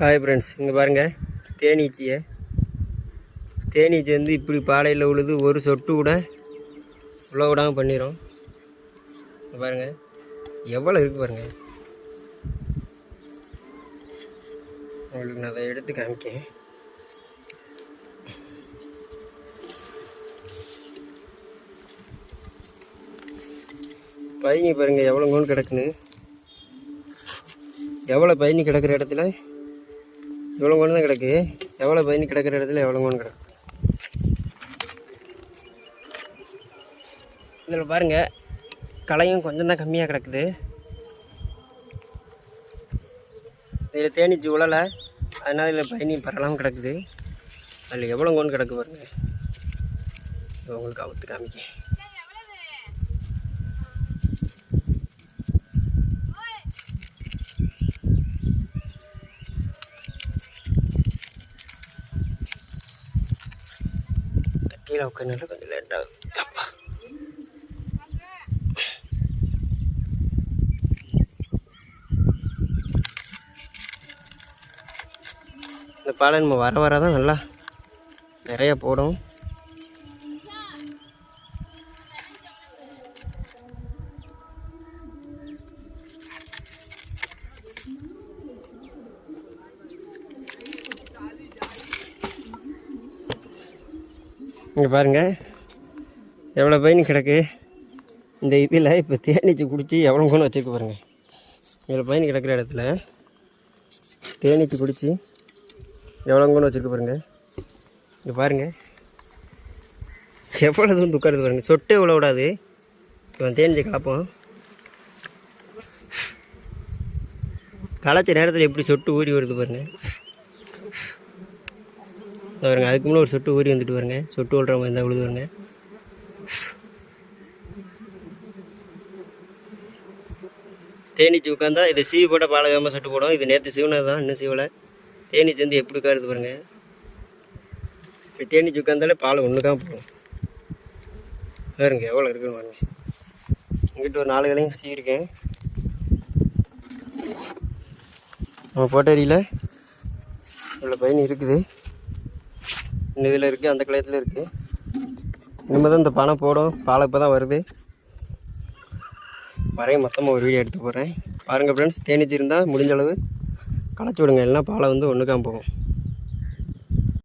Hi friends இங்கே பாருங்கள் தேனீச்சியை. தேனீச்சி வந்து இப்படி பாலையில் உழுது ஒரு சொட்டு கூட உள்ள விடாமல் பண்ணிடும் இங்கே பாருங்கள் எவ்வளோ இருக்குது பாருங்கள் உங்களுக்கு நான் அதை எடுத்து காமிக்கேன் பயணி பாருங்கள் எவ்வளோ கிடக்குன்னு. எவ்வளோ பயணி கிடக்கிற இடத்துல? எவ்வளோ கொண்டு தான் கிடக்கு? எவ்வளோ பயணி கிடக்கிற இடத்துல எவ்வளோ கொண்டு கிடக்கு? இதில் பாருங்கள் களையும் கொஞ்சம் தான் கம்மியாக கிடக்குது. இதில் தேனிச்சு உழலை அதனால் இதில் பயணி பரவலாமல் கிடக்குது. அதில் எவ்வளோ கொண்டு கிடக்கு பாருங்கள் உங்களுக்கு அவுத்து காமிக்க கீழே உட்காந்து கொஞ்சம் லேட்டாகுது அப்பா இந்த பாலை நம்ம வர வர தான் நல்லா நிறைய போடும் இங்கே பாருங்கள் எவ்வளோ பயணி கிடக்கு? இந்த இதில் இப்போ தேனீச்சி குடித்து எவ்வளோ கொண்டு வச்சுருக்கு பாருங்கள் இதில் பயணி கிடக்கிற இடத்துல தேனீச்சி குடித்து எவ்வளோ கொண்டு வச்சுருக்கு பாருங்க. இங்கே பாருங்கள் எவ்வளோ தூரம் துக்காருது பாருங்கள் சொட்டு எவ்வளோ விடாது. இப்போ தேனிச்சு கலப்போம். களைச்ச நேரத்தில் எப்படி சொட்டு ஊறி வருது பாருங்கள் வருங்க அதுக்கு முன்னே ஒரு சொட்டு ஊறி வந்துட்டு வருங்க சொட்டு விழுற மாதிரி இருந்தால் விழுது வருங்க தேனீச்சி உட்காந்தா இது சீவி போட்டால் பாலகாமல் சொட்டு போடும். இது நேற்று சீவனது தான் இன்னும் சீவலை. தேனீச்சி வந்து எப்படி உட்காருது பாருங்க. இப்போ தேனீச்சி உட்காந்தாலே பால் தான் போடும். பாருங்க எவ்வளோ இருக்குன்னு பாருங்க. இங்கிட்ட ஒரு நாலு கலையும் சீவிருக்கேன். நம்ம போட்டேரியில் இவ்வளோ பயன் இருக்குது. இந்த இதில் இருக்குது அந்த கிளையத்தில் இருக்குது இனிமேல் தான் இந்த பணம் போடும். பாலை இப்போ தான் வருது. வரையும் மொத்தமாக ஒரு வீடியோ எடுத்து போகிறேன் பாருங்கள் ஃப்ரெண்ட்ஸ் தேனிச்சிருந்தால் இருந்தால் முடிஞ்ச அளவு களைச்சி விடுங்க. இல்லைனா பாலை வந்து ஒன்றுக்காம போகும்.